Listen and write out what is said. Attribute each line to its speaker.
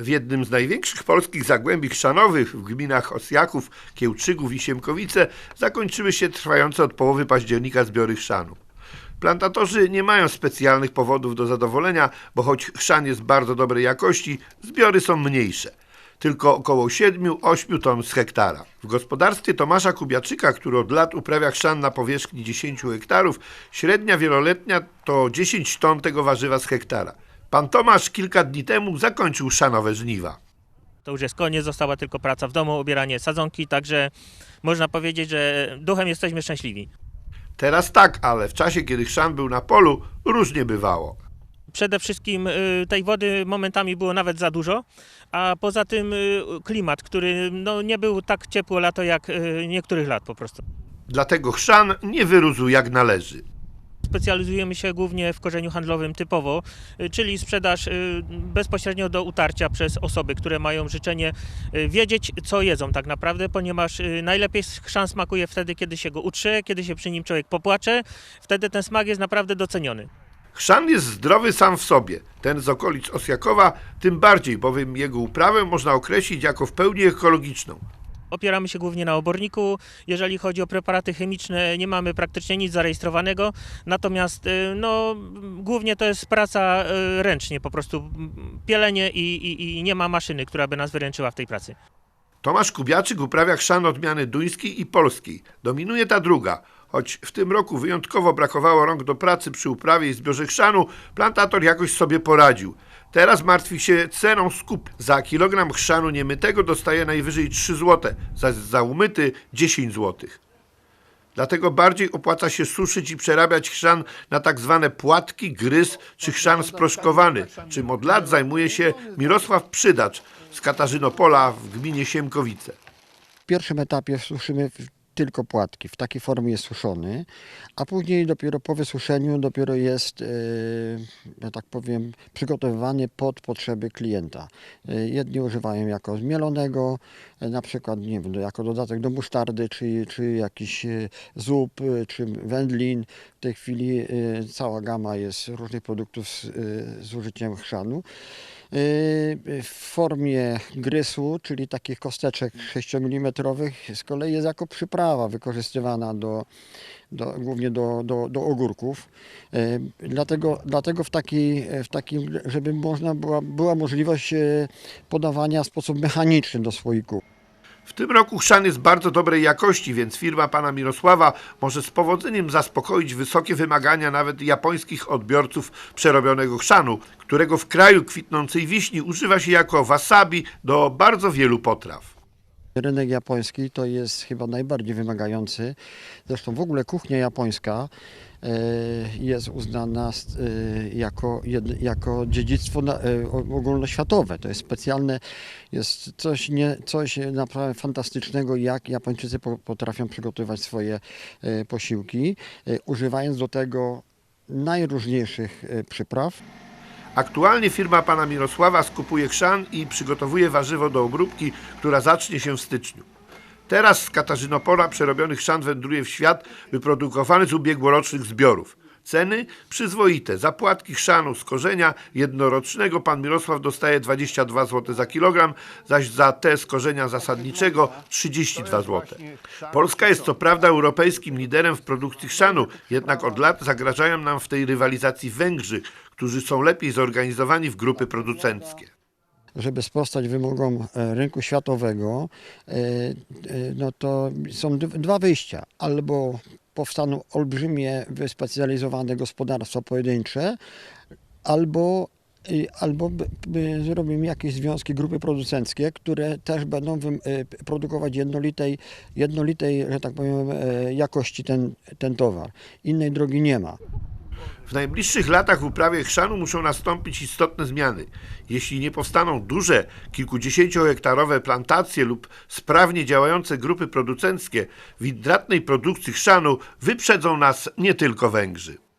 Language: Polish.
Speaker 1: W jednym z największych polskich zagłębi chrzanowych w gminach Osjaków, Kiełczygów i Siemkowice zakończyły się trwające od połowy października zbiory chrzanu. Plantatorzy nie mają specjalnych powodów do zadowolenia, bo choć chrzan jest bardzo dobrej jakości, zbiory są mniejsze. Tylko około 7-8 ton z hektara. W gospodarstwie Tomasza Kubiaczyka, który od lat uprawia chrzan na powierzchni 10 hektarów, średnia wieloletnia to 10 ton tego warzywa z hektara. Pan Tomasz kilka dni temu zakończył chrzanowe żniwa.
Speaker 2: To już jest koniec, została tylko praca w domu, ubieranie sadzonki, także można powiedzieć, że duchem jesteśmy szczęśliwi.
Speaker 1: Teraz tak, ale w czasie, kiedy chrzan był na polu, różnie bywało.
Speaker 2: Przede wszystkim y, tej wody momentami było nawet za dużo, a poza tym y, klimat, który no, nie był tak ciepło lato jak y, niektórych lat po prostu.
Speaker 1: Dlatego chrzan nie wyrósł jak należy.
Speaker 2: Specjalizujemy się głównie w korzeniu handlowym typowo, y, czyli sprzedaż y, bezpośrednio do utarcia przez osoby, które mają życzenie y, wiedzieć, co jedzą tak naprawdę, ponieważ najlepiej chrzan smakuje wtedy, kiedy się go utrze, kiedy się przy nim człowiek popłacze, wtedy ten smak jest naprawdę doceniony.
Speaker 1: Chrzan jest zdrowy sam w sobie. Ten z okolic Osjakowa tym bardziej, bowiem jego uprawę można określić jako w pełni ekologiczną.
Speaker 2: Opieramy się głównie na oborniku. Jeżeli chodzi o preparaty chemiczne, nie mamy praktycznie nic zarejestrowanego. Natomiast y, no, głównie to jest praca y, ręcznie, po prostu pielenie i, i, i nie ma maszyny, która by nas wyręczyła w tej pracy.
Speaker 1: Tomasz Kubiaczyk uprawia chrzan odmiany duńskiej i polskiej. Dominuje ta druga. Choć w tym roku wyjątkowo brakowało rąk do pracy przy uprawie i zbiorze chrzanu, plantator jakoś sobie poradził. Teraz martwi się ceną skup. Za kilogram chrzanu niemytego dostaje najwyżej 3 zł, za umyty 10 zł. Dlatego bardziej opłaca się suszyć i przerabiać chrzan na tak zwane płatki, gryz czy chrzan sproszkowany, czym od lat zajmuje się Mirosław Przydacz z Katarzynopola w gminie Siemkowice.
Speaker 3: W pierwszym etapie suszymy tylko płatki, w takiej formie jest suszony, a później dopiero po wysuszeniu dopiero jest, e, że tak powiem, przygotowywany pod potrzeby klienta. E, Jedni używają jako zmielonego, e, na przykład nie wiem, do- jako dodatek do musztardy, czy, czy jakiś zup, czy wędlin. W tej chwili cała gama jest różnych produktów z, z użyciem chrzanu. Yy, W formie grysu, czyli takich kosteczek 6 mm, z kolei jest jako przyprawa wykorzystywana do, do, głównie do, do, do ogórków. Yy, Dlatego, dlatego w, takiej, w takim, żeby można była, była możliwość yy, podawania w sposób mechaniczny do słoików.
Speaker 1: W tym roku chrzan jest bardzo dobrej jakości, więc firma pana Mirosława może z powodzeniem zaspokoić wysokie wymagania nawet japońskich odbiorców przerobionego chrzanu, którego w kraju kwitnącej wiśni używa się jako wasabi do bardzo wielu potraw.
Speaker 3: Rynek japoński to jest chyba najbardziej wymagający. Zresztą w ogóle kuchnia japońska e, jest uznana e, jako, jako dziedzictwo e, ogólnoświatowe. To jest specjalne, jest coś, nie, coś naprawdę fantastycznego, jak Japończycy po- potrafią przygotować swoje posiłki, używając do tego najróżniejszych przypraw.
Speaker 1: Aktualnie firma pana Mirosława skupuje chrzan i przygotowuje warzywo do obróbki, która zacznie się w styczniu. Teraz z Katarzynopola przerobiony chrzan wędruje w świat wyprodukowany z ubiegłorocznych zbiorów. Ceny przyzwoite. Za płatki chrzanu z korzenia jednorocznego pan Mirosław dostaje 22 zł za kilogram, zaś za te z korzenia zasadniczego 32 zł. Polska jest co prawda europejskim liderem w produkcji chrzanu, jednak od lat zagrażają nam w tej rywalizacji Węgrzy, którzy są lepiej zorganizowani w grupy producenckie.
Speaker 3: żeby sprostać wymogom e, rynku światowego, e, e, no to są dwa wyjścia. Albo powstaną olbrzymie, wyspecjalizowane gospodarstwa pojedyncze, albo, i- albo zrobimy jakieś związki, grupy producenckie, które też będą p- produkować jednolitej, jednolitej, że tak powiem, e, jakości ten, ten towar. Innej drogi nie ma.
Speaker 1: W najbliższych latach w uprawie chrzanu muszą nastąpić istotne zmiany. Jeśli nie powstaną duże, kilkudziesięciohektarowe plantacje lub sprawnie działające grupy producenckie, w intratnej produkcji chrzanu wyprzedzą nas nie tylko Węgrzy.